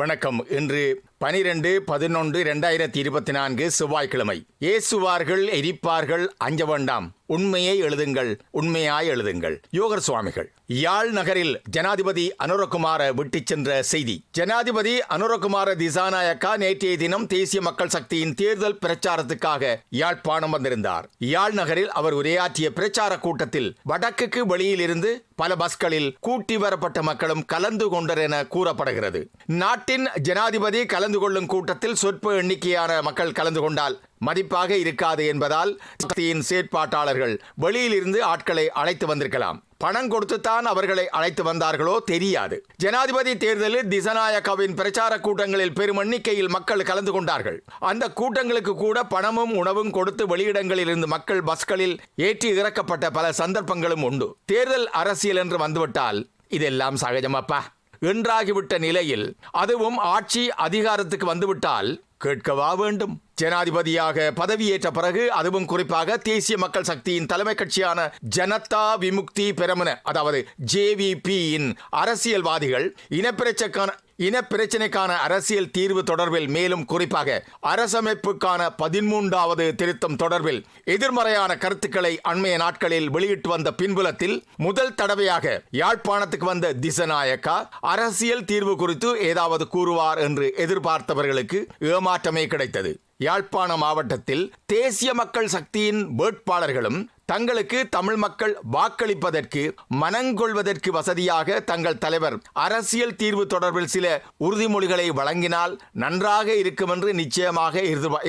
வணக்கம். இன்று பனிரெண்டு பதினொன்று இரண்டாயிரத்தி இருபத்தி நான்கு செவ்வாய்க்கிழமை. ஏசுவார்கள் எரிப்பார்கள் அஞ்ச வேண்டாம் உண்மையை எழுதுங்கள் உண்மையாய் எழுதுங்கள். யோகர் சுவாமிகள் யாழ் நகரில் ஜனாதிபதி அனுரகுமார விட்டு சென்ற செய்தி. ஜனாதிபதி அனுரகுமார திசாநாயக்கா நேற்றைய தினம் தேசிய மக்கள் சக்தியின் தேர்தல் பிரச்சாரத்துக்காக யாழ்ப்பாணம் வந்திருந்தார். யாழ் நகரில் அவர் உரையாற்றிய பிரச்சார கூட்டத்தில் வடக்குக்கு வெளியில் இருந்து பல பஸ்களில் கூட்டி வரப்பட்ட மக்களும் கலந்து கொண்டர் என கூறப்படுகிறது. நாட்டின் ஜனாதிபதி கலந்து கலந்து கொள்ளும் கூட்டத்தில் சொற்ப எண்ணிக்கையான மக்கள் கலந்து கொண்டால் மதிப்பாக இருக்காது என்பதால் சக்தியின் செயற்பாட்டாளர்கள் வெளியிலிருந்து ஆட்களை அழைத்து வந்திருக்கலாம். பணம் கொடுத்துத்தான் அவர்களை அழைத்து வந்தார்களோ தெரியாது. ஜனாதிபதி தேர்தலில் திசநாயக்காவின் பிரச்சார கூட்டங்களில் பெரும் எண்ணிக்கையில் மக்கள் கலந்து கொண்டார்கள். அந்த கூட்டங்களுக்கு கூட பணமும் உணவும் கொடுத்து வெளியிடங்களில் இருந்து மக்கள் பஸ்களில் ஏற்றி இறக்கப்பட்ட பல சந்தர்ப்பங்களும் உண்டு. தேர்தல் அரசியல் என்று வந்துவிட்டால் இதெல்லாம் சகஜமாப்பா? என்றாகிவிட்ட நிலையில் அதுவும் ஆட்சி அதிகாரத்துக்கு வந்துவிட்டால் கேட்கவா வேண்டும். ஜனாதிபதியாக பதவியேற்ற பிறகு அதுவும் குறிப்பாக தேசிய மக்கள் சக்தியின் தலைமை கட்சியான ஜனதா விமுக்தி பெரமுன அதாவது ஜேவிபியின் அரசியல்வாதிகள் இனப்பிரச்சக்கான இனப்பிரச்சினைக்கான அரசியல் தீர்வு தொடர்பில் மேலும் குறிப்பாக அரசமைப்புக்கான பதிமூன்றாவது திருத்தம் தொடர்பில் எதிர்மறையான கருத்துக்களை அண்மைய நாட்களில் வெளியிட்டு வந்த பின்புலத்தில் முதல் தடவையாக யாழ்ப்பாணத்துக்கு வந்த திசநாயக்கா அரசியல் தீர்வு குறித்து ஏதாவது கூறுவார் என்று எதிர்பார்த்தவர்களுக்கு ஏமாற்றமே கிடைத்தது. யாழ்ப்பாண மாவட்டத்தில் தேசிய மக்கள் சக்தியின் வேட்பாளர்களும் தங்களுக்கு தமிழ் மக்கள் வாக்களிப்பதற்கு மனங்கொள்வதற்கு வசதியாக தங்கள் தலைவர் அரசியல் தீர்வு தொடர்பில் சில உறுதிமொழிகளை வழங்கினால் நன்றாக இருக்கும் என்று நிச்சயமாக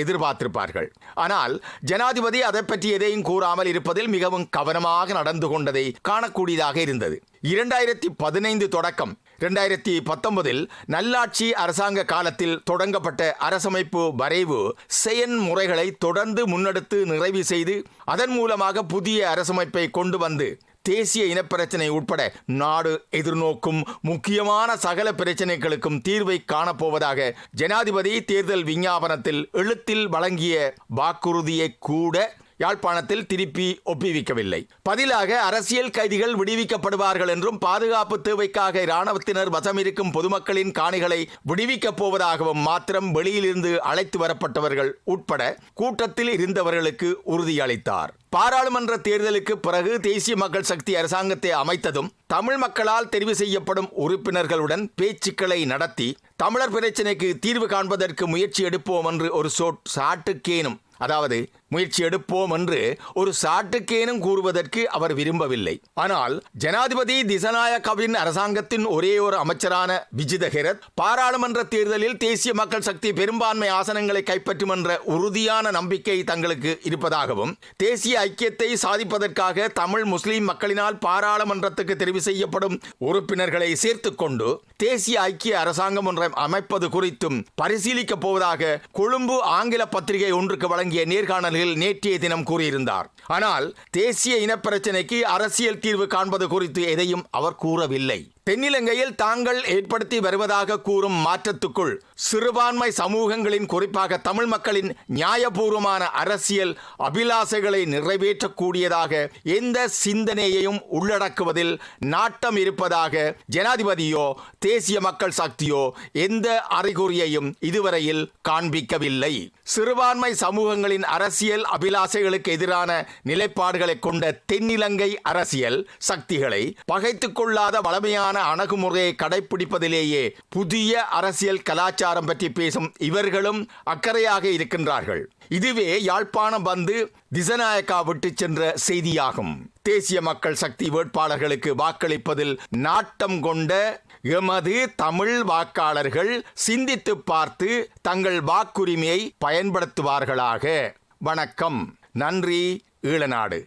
எதிர்பார்த்திருப்பார்கள். ஆனால் ஜனாதிபதி அதை பற்றி எதையும் கூறாமல் இருப்பதில் மிகவும் கவனமாக நடந்து கொண்டதை காணக்கூடியதாக இருந்தது. இரண்டாயிரத்தி பதினைந்து தொடக்கம். இரண்டாயிரத்தி பத்தொன்பதில் நல்லாட்சி அரசாங்க காலத்தில் தொடங்கப்பட்ட அரசமைப்பு வரைவு செயன்முறைகளை தொடர்ந்து முன்னெடுத்து நிறைவு செய்து அதன் மூலமாக புதிய அரசமைப்பை கொண்டு வந்து தேசிய இனப்பிரச்சினை உட்பட நாடு எதிர்நோக்கும் முக்கியமான சகல பிரச்சனைகளுக்கும் தீர்வை காணப்போவதாக ஜனாதிபதி தேர்தல் விஞ்ஞாபனத்தில் எழுத்தில் வழங்கிய வாக்குறுதியை கூட யாழ்ப்பாணத்தில் திருப்பி ஒப்புவிக்கவில்லை. பதிலாக அரசியல் கைதிகள் விடுவிக்கப்படுவார்கள் என்றும் பாதுகாப்பு தேவைக்காக இராணுவத்தினர் வசம் இருக்கும் பொதுமக்களின் காணிகளை விடுவிக்கப் போவதாகவும் மாத்திரம் வெளியிலிருந்து அழைத்து வரப்பட்டவர்கள் உட்பட கூட்டத்தில் இருந்தவர்களுக்கு உறுதியளித்தார். பாராளுமன்ற தேர்தலுக்கு பிறகு தேசிய மக்கள் சக்தி அரசாங்கத்தை அமைத்ததும் தமிழ் மக்களால் தெரிவு செய்யப்படும் உறுப்பினர்களுடன் பேச்சுக்களை நடத்தி தமிழர் பிரச்சினைக்கு தீர்வு காண்பதற்கு முயற்சி எடுப்போம் என்று ஒரு சோட் சாட்டுக்கேனும் அதாவது முயற்சி எடுப்போம் என்று ஒரு சாட்டுக்கேனும் கூறுவதற்கு அவர் விரும்பவில்லை. ஆனால் ஜனாதிபதி திசநாயக்கவின் அரசாங்கத்தின் ஒரே ஒரு அமைச்சரான விஜித ஹெரத் பாராளுமன்ற தேர்தலில் தேசிய மக்கள் சக்தி பெரும்பான்மை ஆசனங்களை கைப்பற்றும் என்ற உறுதியான நம்பிக்கை தங்களுக்கு இருப்பதாகவும் தேசிய ஐக்கியத்தை சாதிப்பதற்காக தமிழ் முஸ்லிம் மக்களினால் பாராளுமன்றத்துக்கு தெரிவு செய்யப்படும் உறுப்பினர்களை சேர்த்துக் கொண்டு தேசிய ஐக்கிய அரசாங்கம் ஒன்றை அமைப்பது குறித்தும் பரிசீலிக்கப் போவதாக கொழும்பு ஆங்கில பத்திரிகை ஒன்றுக்கு வழங்கிய நேர்காணலில் நேற்றைய தினம் கூறியிருந்தார். ஆனால் தேசிய இனப்பிரச்சினைக்கு அரசியல் தீர்வு காண்பது குறித்து எதையும் அவர் கூறவில்லை. தென்னிலங்கையில் தாங்கள் ஏற்படுத்தி வருவதாக கூறும் மாற்றத்துக்குள் சிறுபான்மை சமூகங்களின் குறிப்பாக தமிழ் மக்களின் நியாயபூர்வமான அரசியல் அபிலாசைகளை நிறைவேற்றக்கூடியதாக எந்த சிந்தனையையும் உள்ளடக்குவதில் நாட்டம் இருப்பதாக ஜனாதிபதியோ தேசிய மக்கள் சக்தியோ எந்த அறிகுறியையும் இதுவரையில் காண்பிக்கவில்லை. சிறுபான்மை சமூகங்களின் அரசியல் அபிலாசைகளுக்கு எதிரான நிலைப்பாடுகளை கொண்ட தென்னிலங்கை அரசியல் சக்திகளை பகைத்துக் கொள்ளாத வளமையான அணுகுமுறையை கடைபிடிப்பதிலேயே புதிய அரசியல் கலாச்சாரம் பற்றி பேசும் இவர்களும் அக்கறையாக இருக்கின்றார்கள். இதுவே யாழ்ப்பாணம் வந்து திசநாயக்கா விட்டு சென்ற செய்தியாகும். தேசிய மக்கள் சக்தி வேட்பாளர்களுக்கு வாக்களிப்பதில் நாட்டம் கொண்ட எமது தமிழ் வாக்காளர்கள் சிந்தித்து பார்த்து தங்கள் வாக்குரிமையை பயன்படுத்துவார்களாக. வணக்கம். நன்றி. ஈழநாடு.